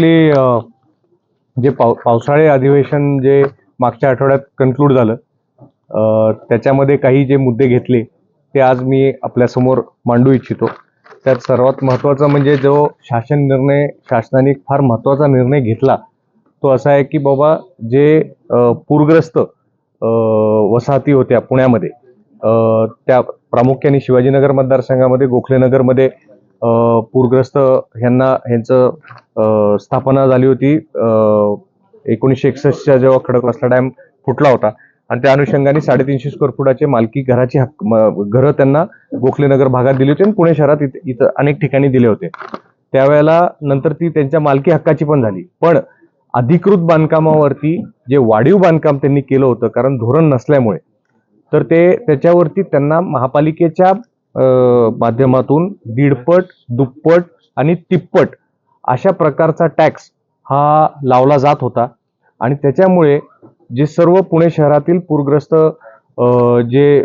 जे पाव पावसाळी अधिवेशन जे मागच्या आठवड्यात कन्क्लूड झालं त्याच्यामध्ये काही जे मुद्दे घेतले ते आज मी आपल्यासमोर मांडू इच्छितो. त्यात सर्वात महत्त्वाचा म्हणजे जो शासन निर्णय शासनाने फार महत्त्वाचा निर्णय घेतला तो असा आहे की बाबा जे पूरग्रस्त वसाहती होत्या पुण्यामध्ये त्या प्रामुख्याने शिवाजीनगर मतदारसंघामध्ये गोखलेनगरमध्ये पूरग्रस्त ह्यांना ह्यांचं स्थापना झाली होती एकोणीसशे एकसष्टच्या जेव्हा खडकवासला डॅम फुटला होता. आणि त्या अनुषंगाने साडेतीनशे स्क्वेअर फुटाचे मालकी घराची हक्क घरं त्यांना गोखलेनगर भागात दिली होती आणि पुणे शहरात इथं इथं अनेक ठिकाणी दिले होते. त्यावेळेला नंतर ती त्यांच्या मालकी हक्काची पण झाली. पण अधिकृत बांधकामावरती जे वाढीव बांधकाम त्यांनी केलं होतं कारण धोरण नसल्यामुळे तर ते त्याच्यावरती त्यांना महापालिकेच्या माध्यमातून दीडपट दुप्पट आणि तिप्पट अशा प्रकारचा टॅक्स हा लावला जात होता. आणि त्याच्यामुळे जे सर्व पुणे शहरातील पूरग्रस्त जे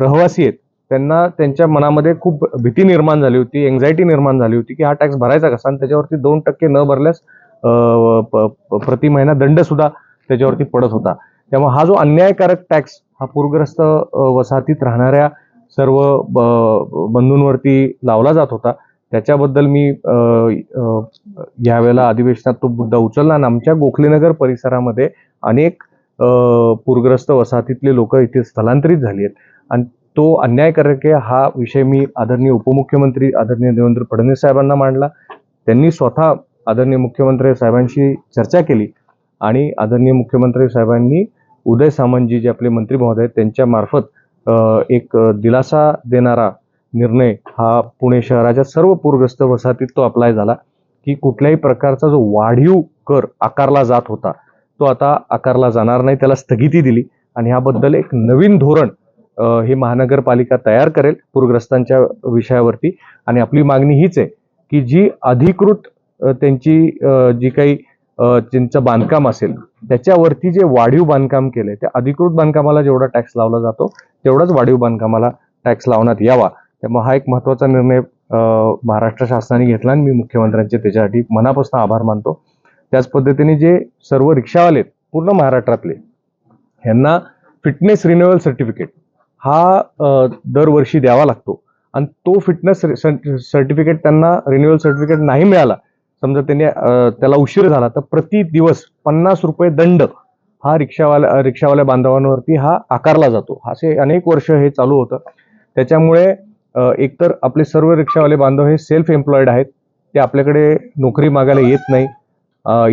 रहिवासी आहेत त्यांना त्यांच्या मनामध्ये खूप भीती निर्माण झाली होती एन्झायटी निर्माण झाली होती की हा टॅक्स भरायचा कसा? आणि त्याच्यावरती दोन टक्के न भरल्यास प- प- प्रति महिना दंडसुद्धा त्याच्यावरती पडत होता. त्यामुळे हा जो अन्यायकारक टॅक्स हा पूरग्रस्त वसाहतीत राहणाऱ्या सर्व ब- बंधूंवरती लावला जात होता. त्याच्याबद्दल मी यावेळेला अधिवेशनात तो मुद्दा उचलला आणि आमच्या गोखलेनगर परिसरामध्ये अनेक पूरग्रस्त वसाहतीतले लोक इथे स्थलांतरित झाली आहेत. आणि तो अन्यायकारक हा विषय मी आदरणीय उपमुख्यमंत्री आदरणीय देवेंद्र फडणवीस साहेबांना मांडला. त्यांनी स्वतः आदरणीय मुख्यमंत्री साहेबांशी चर्चा केली आणि आदरणीय मुख्यमंत्री साहेबांनी उदय सामंतजी जे आपले मंत्री महोदय आहेत त्यांच्या मार्फत एक दिलासा देणारा निर्णय हा पुणे शहराच्या सर्व पूरग्रस्त वसाहतीत तो अप्लाय झाला की कुठल्याही प्रकारचा जो वाढीव कर आकारला जात होता तो आता आकारला जाणार नाही त्याला स्थगिती दिली आणि ह्याबद्दल एक नवीन धोरण हे ही महानगरपालिका तयार करेल पूरग्रस्तांच्या विषयावरती. आणि आपली मागणी हीच आहे की जी अधिकृत त्यांची जी काही ज्यांचं बांधकाम असेल त्याच्यावरती जे वाढीव बांधकाम केलंय त्या अधिकृत बांधकामाला जेवढा टॅक्स लावला जातो तेवढाच वाढीव बांधकामाला टॅक्स लावण्यात यावा. त्यामुळे हा एक महत्त्वाचा निर्णय महाराष्ट्र शासनाने घेतला आणि मी मुख्यमंत्र्यांचे त्याच्यासाठी मनापासून आभार मानतो. त्याच पद्धतीने जे सर्व रिक्षावाले पूर्ण महाराष्ट्रातले ह्यांना फिटनेस रिन्युअल सर्टिफिकेट हा दरवर्षी द्यावा लागतो. आणि तो फिटनेस सर्टिफिकेट त्यांना रिन्युअल सर्टिफिकेट नाही मिळाला समजा त्यांनी त्याला उशीर झाला तर प्रति दिवस पन्नास रुपये दंड हा रिक्षावाल्या रिक्षावाल्या बांधवांवरती हा आकारला जातो. असे अनेक वर्ष हे चालू होतं. त्याच्यामुळे एकतर आपले सर्व रिक्षावाले बांधव हे सेल्फ एम्प्लॉईड आहेत. ते आपल्याकडे नोकरी मागायला येत नाही.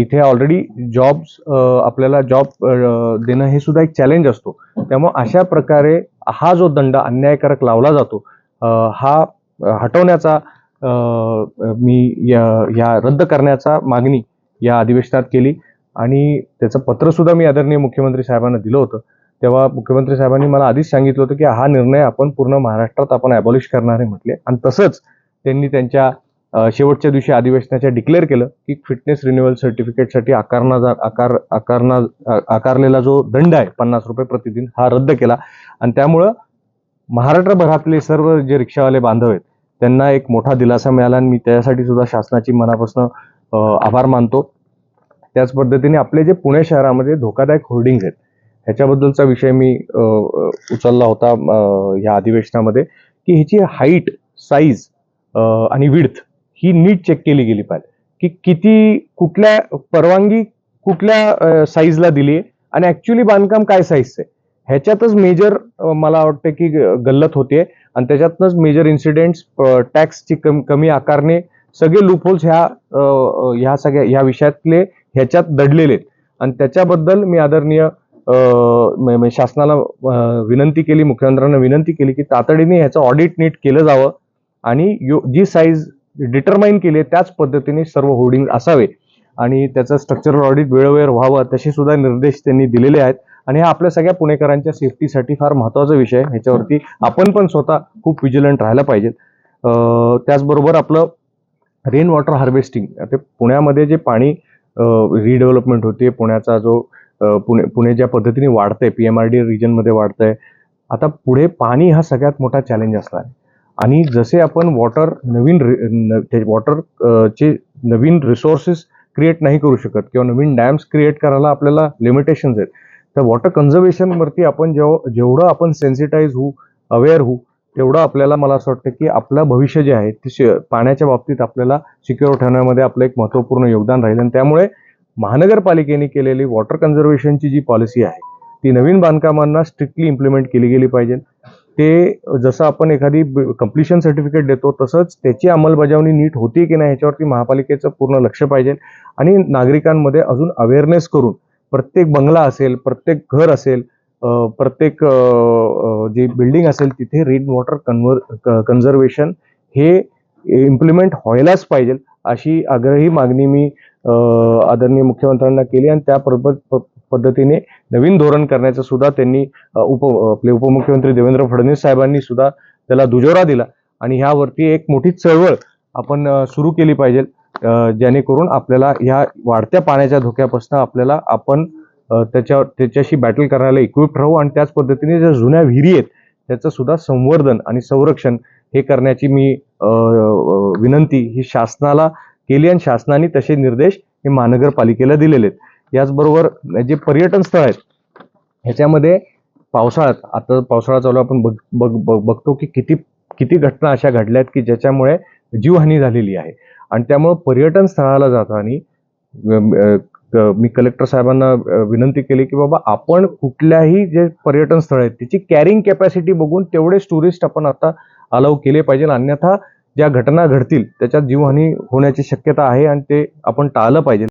इथे ऑलरेडी जॉब्स आपल्याला जॉब देणं हे सुद्धा एक चॅलेंज असतो. त्यामुळे अशा प्रकारे हा जो दंड अन्यायकारक लावला जातो हा हटवण्याचा मी या या रद्द करण्याचा मागणी या अधिवेशनात केली. आणि त्याचं पत्र सुद्धा मी आदरणीय मुख्यमंत्री साहेबांना दिलं होतं. तेव्हा मुख्यमंत्री साहेबांनी मला आधीच सांगितलं होतं की हा निर्णय आपण पूर्ण महाराष्ट्रात आपण ॲबॉलिश करणार आहे म्हटले. आणि तसंच त्यांनी त्यांच्या शेवटच्या दिवशी अधिवेशनाच्या डिक्लेअर केलं की फिटनेस रिन्युअल सर्टिफिकेटसाठी आकारणा जा आकार आकारणा आकारलेला जो दंड आहे पन्नास रुपये प्रतिदिन हा रद्द केला. आणि त्यामुळं महाराष्ट्रभरातले सर्व जे रिक्षावाले बांधव आहेत त्यांना एक मोठा दिलासा मिळाला आणि मी त्यासाठी सुद्धा शासनाची मनापासून आभार मानतो. त्याच पद्धतीने आपले जे पुणे शहरामध्ये धोकादायक होर्डिंग आहेत ह्याच्याबद्दलचा विषय मी उचलला होता ह्या अधिवेशनामध्ये की ह्याची हाईट साईज आणि विड्थ ही नीट चेक केली गेली पाहिजे. की किती कुठल्या परवानगी कुठल्या साईजला दिली आहे आणि ऍक्च्युली बांधकाम काय साईजचं आहे. ह्याच्यातच मेजर मला वाटतं की गल्लत होते आणि त्याच्यातनंच मेजर इन्सिडेंट्स टॅक्सची कमी कमी आकारणे सगळे लूपहोल्स ह्या ह्या सगळ्या ह्या विषयातले ह्याच्यात दडलेले आहेत. आणि त्याच्याबद्दल मी आदरणीय म- शासनाला विनंती केली मुख्यमंत्र्यांना विनंती केली की तातडीने ह्याचं ऑडिट नीट केलं जावं आणि यो- जी साईज डिटरमाईन केली आहे त्याच पद्धतीने सर्व होर्डिंग असावे. आणि त्याचं स्ट्रक्चरल ऑडिट वेळोवेळ व्हावं तसे सुद्धा निर्देश त्यांनी दिलेले आहेत. आणि हा आपल्या सगळ्या पुणेकरांच्या सेफ्टीसाठी फार महत्त्वाचा विषय आहे. ह्याच्यावरती आपण पण स्वतः खूप विजिलंट राहायला पाहिजे त्याचबरोबर आपलं रेन वॉटर हार्वेस्टिंग ते पुण्यामध्ये जे पाणी रिडेव्हलपमेंट होते. पुण्याचा जो पुणे पुणे ज्या पद्धतीने वाढतंय पी एम आर डी रिजनमध्ये वाढतंय. आता पुढे पाणी हा सगळ्यात मोठा चॅलेंज असणार आहे. आणि जसे आपण वॉटर नवीन वॉटर चे नवीन रिसोर्सेस क्रिएट नाही करू शकत किंवा नवीन डॅम्स क्रिएट करायला आपल्याला लिमिटेशन्स आहेत. तर वॉटर कन्झर्वेशनवरती आपण जेव जेवढं आपण सेन्सिटाईज होऊ अवेअर होऊ तेवढं आपल्याला मला असं वाटतं की आपलं भविष्य जे आहे ते पाण्याच्या बाबतीत आपल्याला सिक्युअर ठेवण्यामध्ये आपलं एक महत्त्वपूर्ण योगदान राहील. आणि त्यामुळे महानगरपालिकेने केलेली वॉटर कन्झर्वेशनची जी पॉलिसी आहे ती नवीन बांधकामांना स्ट्रिक्टली इम्प्लिमेंट केली गेली पाहिजे. ते जसं आपण एखादी कम्प्लिशन सर्टिफिकेट देतो तसंच त्याची अंमलबजावणी नीट होती की नाही ह्याच्यावरती महापालिकेचं पूर्ण लक्ष पाहिजे. आणि नागरिकांमध्ये अजून अवेअरनेस करून प्रत्येक बंगला असेल प्रत्येक घर असेल प्रत्येक जे जी बिल्डिंग असेल तिथे रेन वॉटर कन्व्हर कन्झर्वेशन हे इम्प्लिमेंट व्हायलाच पाहिजे अशी आग्रही मागणी मी आदरणीय मुख्यमंत्र्यांना केली आणि त्या प- पद्धतीने नवीन धोरण करण्याचं सुद्धा त्यांनी उप आपले उपमुख्यमंत्री देवेंद्र फडणवीस साहेबांनी सुद्धा त्याला दुजोरा दिला. आणि ह्यावरती एक मोठी चळवळ आपण सुरू केली पाहिजे जेणेकरून आपल्याला ह्या वाढत्या पाण्याच्या धोक्यापासून आपल्याला आपण त्याच्या त्याच्याशी बॅटल करायला इक्विप राहू आणि त्याच पद्धतीने ज्या जुन्या विहिरी आहेत त्याचं सुद्धा संवर्धन आणि संरक्षण हे करण्याची मी विनंती ही शासनाला केली आणि शासनाने तसे निर्देश हे महानगरपालिकेला दिलेले आहेत. याचबरोबर जे पर्यटन स्थळ आहेत ह्याच्यामध्ये पावसाळ्यात आता पावसाळा चालू आपण बघ बघ बघतो की किती किती घटना अशा घडल्या आहेत की ज्याच्यामुळे जीवहानी झालेली आहे. आणि त्यामुळं पर्यटन स्थळाला जाताना मी कलेक्टर साहेबांना विनंती केली की बाबा आपण कुठल्याही जे पर्यटन स्थळ आहेत त्याची कॅरिंग कॅपॅसिटी बघून तेवढेच टुरिस्ट आपण आता अलाव केले पाहिजे. अन्यथा ज्या घटना घडतील त्याच्यात जीवहानी होण्याची शक्यता आहे आणि ते आपण टाळलं पाहिजे.